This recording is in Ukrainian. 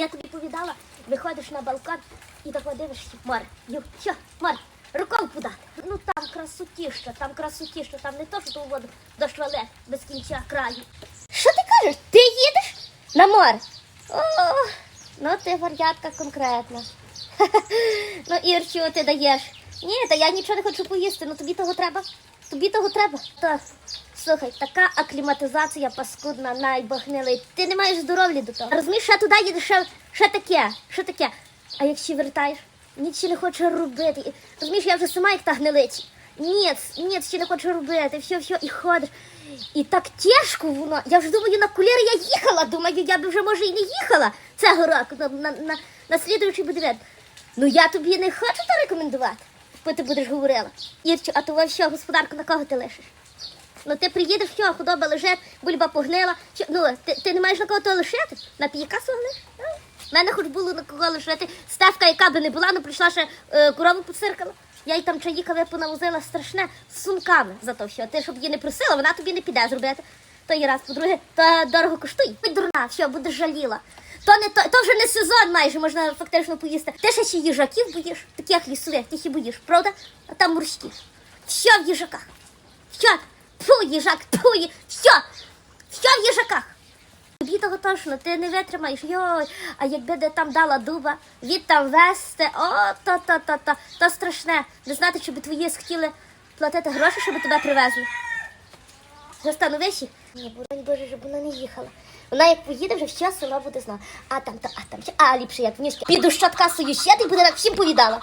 Я тобі повідала, виходиш на балкон і так дивишся. Ю, що, море, рукою подати. Ну там красотіща, там красотіща, там не то, що ту воду до швале без кінця краю. Що ти кажеш? Ти їдеш на море? О, ну ти вар'ятка конкретна. ну, Ірчу, ти даєш? Ні, та я нічого не хочу поїсти, ну тобі того треба. Тобі того треба. Та, слухай, така акліматизація паскудна, найбагнилий. Ти не маєш здоров'я до того. Розумієш, ще туди їдеш, ще, ще таке, ще таке. А якщо вертаєш, нічого не хоче робити. Розумієш, я вже сама як та гнилиця. Ні, ні, ще не хочу робити, все, все, і ходиш. І так тяжко воно. Я вже думаю, на кулєри я їхала. Думаю, я б вже може і не їхала цього року на, на, на, на слідуючий видно. Ну я тобі не хочу то рекомендувати, бо ти будеш говорила. Ірчу, а того що, господарку, на кого ти лишиш? Ну ти приїдеш, що, худоба лежить, бульба погнила. Що, ну, ти, ти не маєш на кого то лишити? На піяка свого лиш? У мене хоч було на кого лишити. Стевка, яка би не була, ну прийшла ще е, корову поциркала. Я їй там чаї понавозила страшне з сумками за то все. Ти щоб її не просила, вона тобі не піде зробити. То і раз, по-друге, то дорого коштує. Будь дурна, що, будеш жаліла. То не то, то вже не сезон майже, можна фактично поїсти. Ти ще ще їжаків боїш, таких лісових, ти їх боїш, правда? А там морські. Що в їжаках? Що? Фу, їжак, тьфу, ї- що? Що в їжаках? Тобі того точно, ти не витримаєш. Йой, а якби де там дала дуба, від там вести, о, то, то, то, то, то страшне. Не знати, би твої схотіли платити гроші, щоб тебе привезли. Застановишся? Ні, боронь Боже, щоб вона не їхала. Вона як поїде, вже ще вона буде знати. А там та, а там ще, а ліпше як в ніжки. Піду щотка свою ще, ти буде так всім повідала.